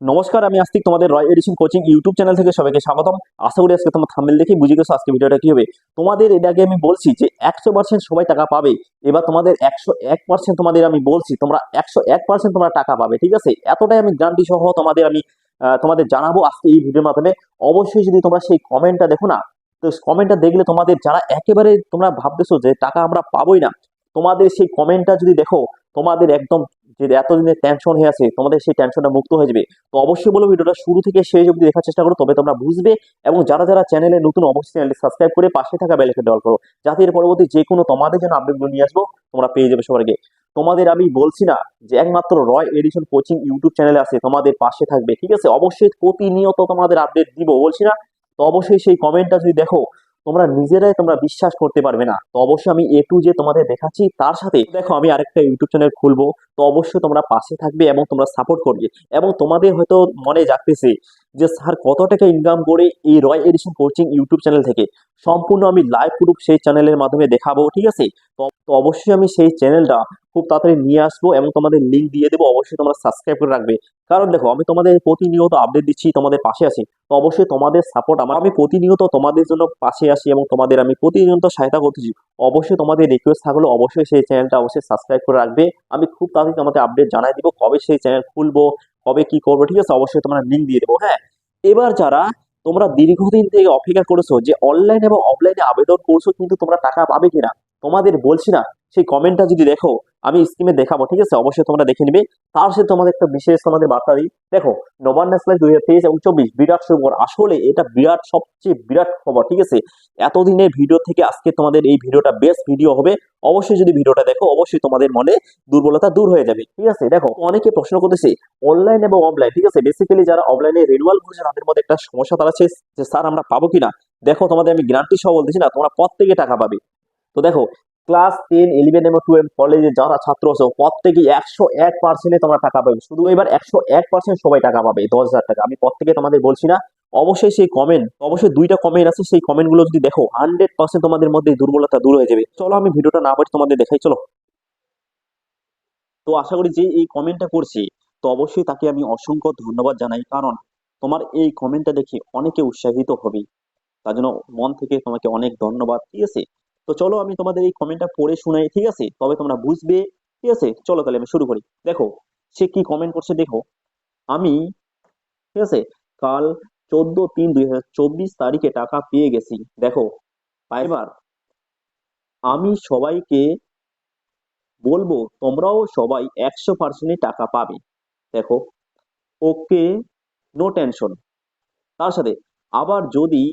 নমস্কার, আমি আস্তিক তোমাদের Roy edition coaching YouTube channel থেকে সবাইকে স্বাগতম। আশা করি আজকে তোমার থাম্বেল দেখে বুঝে গেছো আজকে ভিডিওটা কি হবে। তোমাদের এর আগে আমি বলছি যে একশো পার্সেন্ট সবাই টাকা পাবে। এবার তোমাদের একশো এক পার্সেন্ট তোমাদের আমি বলছি, তোমরা একশো এক পার্সেন্ট তোমরা টাকা পাবে, ঠিক আছে? এতটাই আমি গ্যারান্টি সহ তোমাদের আমি তোমাদের জানাব আজকে এই ভিডিওর মাধ্যমে। অবশ্যই যদি তোমরা সেই কমেন্টটা দেখো না, তো কমেন্টটা দেখলে তোমাদের যারা একেবারে তোমরা ভাবতেছো যে টাকা আমরা পাবোই না, তোমাদের সেই কমেন্টটা যদি দেখো তোমাদের একদম যে এতদিনের টেনশন হয়ে আছে, তোমাদের সেই টেনশনটা মুক্ত হয়ে যাবে। তো অবশ্যই বলো ভিডিওটা শুরু থেকে শেষ অবধি দেখার চেষ্টা করো, তবে তোমরা বুঝবে এবং যারা যারা চ্যানেলে নতুন অবশ্যই চ্যানেলটি সাবস্ক্রাইব করে পাশে থাকা বেলাকে ডল করো, যাতে এর পরবর্তী যে কোনো তোমাদের যেন আপডেটগুলো নিয়ে আসব, তোমরা পেয়ে যাবে সবার আগে। তোমাদের আমি বলছি না যে একমাত্র রয় এডিশন কোচিং ইউটিউব চ্যানেলে আছে, তোমাদের পাশে থাকবে, ঠিক আছে? অবশ্যই প্রতিনিয়ত তোমাদের আপডেট দিব, বলছি না? তো অবশ্যই সেই কমেন্টটা যদি দেখো তোমরা নিজেরাই তোমরা বিশ্বাস করতে পারবে না। তো অবশ্যই আমি এ টু যে তোমাদের দেখাচ্ছি। তার সাথে দেখো, আমি আরেকটা ইউটিউব চ্যানেল খুলবো। তো অবশ্যই তোমরা পাশে থাকবে এবং তোমরা সাপোর্ট করবে। এবং তোমাদের হয়তো মনে জাগতেছে যে, স্যার, কত টাকা ইনকাম করে এই Roy edition coaching YouTube channel থেকে? সম্পূর্ণ আমি লাইভ প্রুফ সেই চ্যানেলের মাধ্যমে দেখাবো, ঠিক আছে? তো তো অবশ্যই আমি সেই চ্যানেলটা খুব তাড়াতাড়ি নিয়ে আসব এবং তোমাদের লিঙ্ক দিয়ে দেবো, অবশ্যই তোমরা সাবস্ক্রাইব করে রাখবে। কারণ দেখো, আমি তোমাদের প্রতিনিয়ত আপডেট দিচ্ছি, তোমাদের পাশে আছি। তো অবশ্যই তোমাদের সাপোর্ট আমার। আমি প্রতিনিয়ত তোমাদের জন্য পাশে আসি এবং তোমাদের আমি প্রতিনিয়ত সহায়তা করতেছি। অবশ্যই তোমাদের রিকোয়েস্ট থাকলে অবশ্যই সেই চ্যানেলটা অবশ্যই সাবস্ক্রাইব করে রাখবে। আমি খুব তাড়াতাড়ি তোমাকে আপডেট জানাই দিব, কবে সেই চ্যানেল খুলবো, কবে কি করব, ঠিক আছে? অবশ্যই তোমরা লিঙ্ক দিয়ে দেবো হ্যাঁ? এবার যারা তোমরা দীর্ঘদিন থেকে অপেক্ষা করেছ যে অনলাইন এবং অফলাইনে আবেদন করছ, কিন্তু তোমরা টাকা পাবে কিনা, তোমাদের বলছি না, সেই কমেন্টটা যদি দেখো আমি স্কিমে দেখাবো, ঠিক আছে? অবশ্যই তোমরা দেখে নিবে। তার সাথে তোমাদের একটা বিশেষ তোমাদের বার্তা দিই। দেখো, নবান্ন ন্যাশনাল দুই হাজার এবং চব্বিশ, বিরাট সুখবর আসলে এটা বিরাট, সবচেয়ে বিরাট খবর, ঠিক আছে? এতদিনের ভিডিও থেকে আজকে তোমাদের এই ভিডিওটা বেস্ট ভিডিও হবে। অবশ্যই যদি ভিডিওটা দেখো, অবশ্যই তোমাদের মনে দুর্বলতা দূর হয়ে যাবে, ঠিক আছে? দেখো, অনেকে প্রশ্ন করতেছে অনলাইন এবং অফলাইন ঠিক আছে? বেসিক্যালি যারা অফলাইনে রিনুয়াল করছে, তাদের মধ্যে একটা সমস্যা তারা যে স্যার আমরা পাবো কিনা? দেখো, তোমাদের আমি গ্যারান্টি সহ বলতেছি না, তোমরা প্রত্যেকে টাকা পাবে। তো দেখো ক্লাস টেন ইলেভেন এবং টুয়েলভ কলেজে যারা ছাত্র আছো প্রত্যেকে একশো এক পার্সেন্টে তোমরা টাকা পাবে। শুধু এবার একশো এক পার্সেন্ট সবাই টাকা পাবে দশ হাজার টাকা। আমি প্রত্যেকে তোমাদের বলছি না, অবশ্যই সেই কমেন্ট অবশ্যই দুইটা কমেন্ট আছে, সেই কমেন্টগুলো যদি দেখো হান্ড্রেড পার্সেন্ট তোমাদের মধ্যে দুর্বলতা দূর হয়ে যাবে। চলো আমি ভিডিওটা না বাড়ি তোমাদের দেখাই, চলো। তো আশা করি যে এই কমেন্টটা করছি, তো অবশ্যই তাকে আমি অসংখ্য ধন্যবাদ জানাই, কারণ তোমার এই কমেন্টটা দেখে অনেকে উৎসাহিত হবে। তার জন্য মন থেকে তোমাকে অনেক ধন্যবাদ, ঠিক আছে? তো চলো আমি তোমাদের এই কমেন্টটা পড়ে শোনাই, ঠিক আছে? তবে তোমরা বুঝবে, ঠিক আছে? চলো তাহলে আমি শুরু করি। দেখো, সে কি কমেন্ট করছে দেখো। আমি, ঠিক আছে? কাল চোদ্দ তিন দুই চব্বিশ তারিখে টাকা পেয়ে গেছি। দেখো, এবার আমি সবাইকে বলব, তোমরাও সবাই একশো পার্সেন্টই টাকা পাবে। দেখো ওকে নো টেনশন তার সাথে, আবার যদি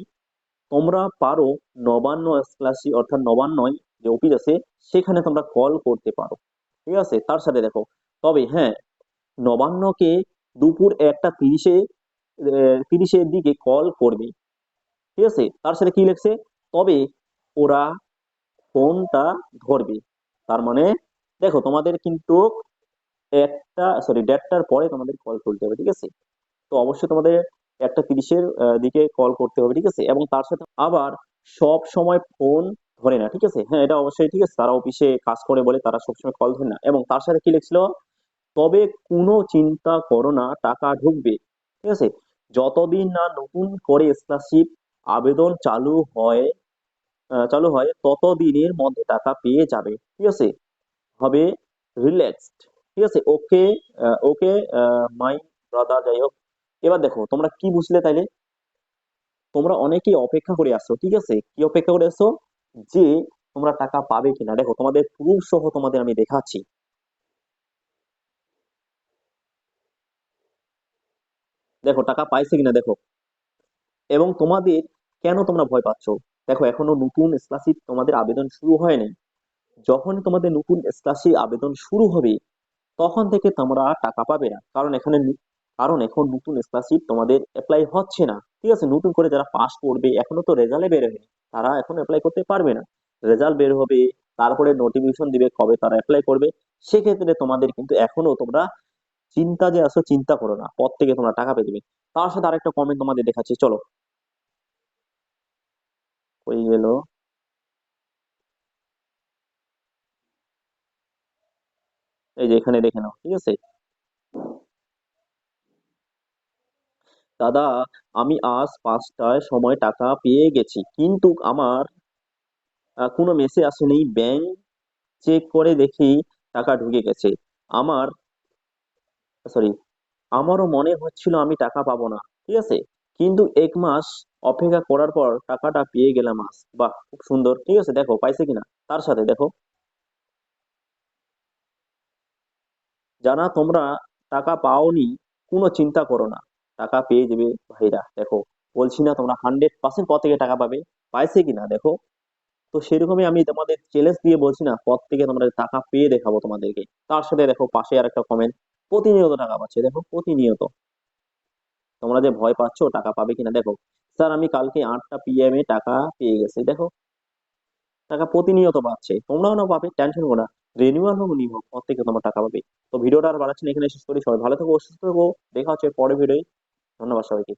তোমরা পারো নবান্ন ক্লাসি অর্থাৎ নবান্নয় যে অফিস আছে, সেখানে তোমরা কল করতে পারো। ঠিক আছে? তার সাথে দেখো, তবে হ্যাঁ নবান্নকে দুপুর একটা তিরিশে তিরিশের দিকে কল করবে। ঠিক আছে? তার সাথে কি লিখছে? তবে ওরা ফোনটা ধরবে। তার মানে দেখো, তোমাদের কিন্তু একটা সরি দেড়টার পরে তোমাদের কল তুলতে হবে, ঠিক আছে? তো অবশ্যই তোমাদের একটা তিরিশের দিকে কল করতে হবে, ঠিক আছে? এবং তার সাথে আবার সব সময় ফোন ধরে না, ঠিক আছে? হ্যাঁ এটা অবশ্যই ঠিক আছে। তারা অফিসে কাজ করে বলে তারা সবসময় কল ধরে না। এবং তার সাথে কি লিখছিল? তবে কোনো চিন্তা করো না, টাকা ঢুকবে। ঠিক আছে? যতদিন না নতুন করে স্কলারশিপ আবেদন চালু হয় চালু হয়, ততদিনের মধ্যে টাকা পেয়ে যাবে। ঠিক আছে? হবে রিল্যাক্সড ঠিক আছে? ওকে ওকে মাই ব্রাদার যাই হোক এবার দেখো, তোমরা কি বুঝলে তাইলে? তোমরা অনেকেই অপেক্ষা করে আসছো ঠিক আছে? কি অপেক্ষা করে আসছো যে তোমরা টাকা পাবে কিনা। দেখো, তোমাদের প্রুফ সহ তোমাদের আমি দেখাচ্ছি। দেখো, টাকা পাইছে কিনা দেখো। এবং তোমাদের কেন তোমরা ভয় পাচ্ছ? দেখো, এখনও নতুন স্কলারশিপ তোমাদের আবেদন শুরু হয়নি যখন তোমাদের নতুন স্কলারশিপ আবেদন শুরু হবে, তখন থেকে তোমরা টাকা পাবে না। কারণ এখানে কারণ এখন নতুন স্কলারশিপ তোমাদের অ্যাপ্লাই হচ্ছে না। ঠিক আছে? নতুন করে যারা পাস করবে, এখনও তো রেজাল্টে বের হয়নি। তারা এখন অ্যাপ্লাই করতে পারবে না। রেজাল্ট বের হবে, তারপরে নোটিফিকেশন দিবে কবে তারা অ্যাপ্লাই করবে। সেক্ষেত্রে তোমাদের কিন্তু এখনও তোমরা চিন্তা যে আসো চিন্তা করো না। পর থেকে তোমরা টাকা পেয়ে দিবে তার সাথে আরেকটা কমেন্ট তোমাদের দেখাচ্ছি। চলো। কই গেল। এই যে এখানে দেখে নাও। ঠিক আছে? দাদা, আমি আজ পাঁচটায় সময় টাকা পেয়ে গেছি, কিন্তু আমার কোনো মেসেজ আসেনি, ব্যাংক চেক করে দেখি টাকা ঢুকে গেছে। আমার সরি আমারও মনে হচ্ছিল আমি টাকা পাবো না, ঠিক আছে? কিন্তু এক মাস অপেক্ষা করার পর টাকাটা পেয়ে গেলাম আজ। বাহ, খুব সুন্দর, ঠিক আছে, দেখো, পাইছে কিনা? তার সাথে দেখো। যারা তোমরা টাকা পাওনি, কোনো চিন্তা করো না। টাকা পেয়ে যাবে ভাইরা, দেখো। বলছি না তোমরা হান্ড্রেড পার্সেন্ট পর থেকে টাকা পাবে, পাইছে কিনা, দেখো। তো সেরকমই আমি তোমাদের চ্যালেঞ্জ দিয়ে বলছি না পর থেকে তোমরা টাকা পেয়ে দেখাবো তোমাদেরকে। তার সাথে দেখো, পাশে আর একটা কমেন্ট প্রতিনিয়ত টাকা পাচ্ছে, দেখো, প্রতিনিয়ত। তোমরা যে ভয় পাচ্ছ, টাকা পাবে কিনা, দেখো। স্যার, আমি কালকে আটটা পিএম এ টাকা পেয়ে গেছি, দেখো। টাকা প্রতিনিয়ত পাচ্ছে, তোমরাও না পাবে টেনশন করো না। রিনিউয়াল হোক নিউ হোক পর থেকে তোমরা টাকা পাবে। তো ভিডিওটা আর বাড়াচ্ছি না এখানে শেষ করি। সবাই ভালো থেকো, সুস্থ থেকো। দেখা হচ্ছে পরে ভিডিওয় ধন্যবাদ সবাইকে।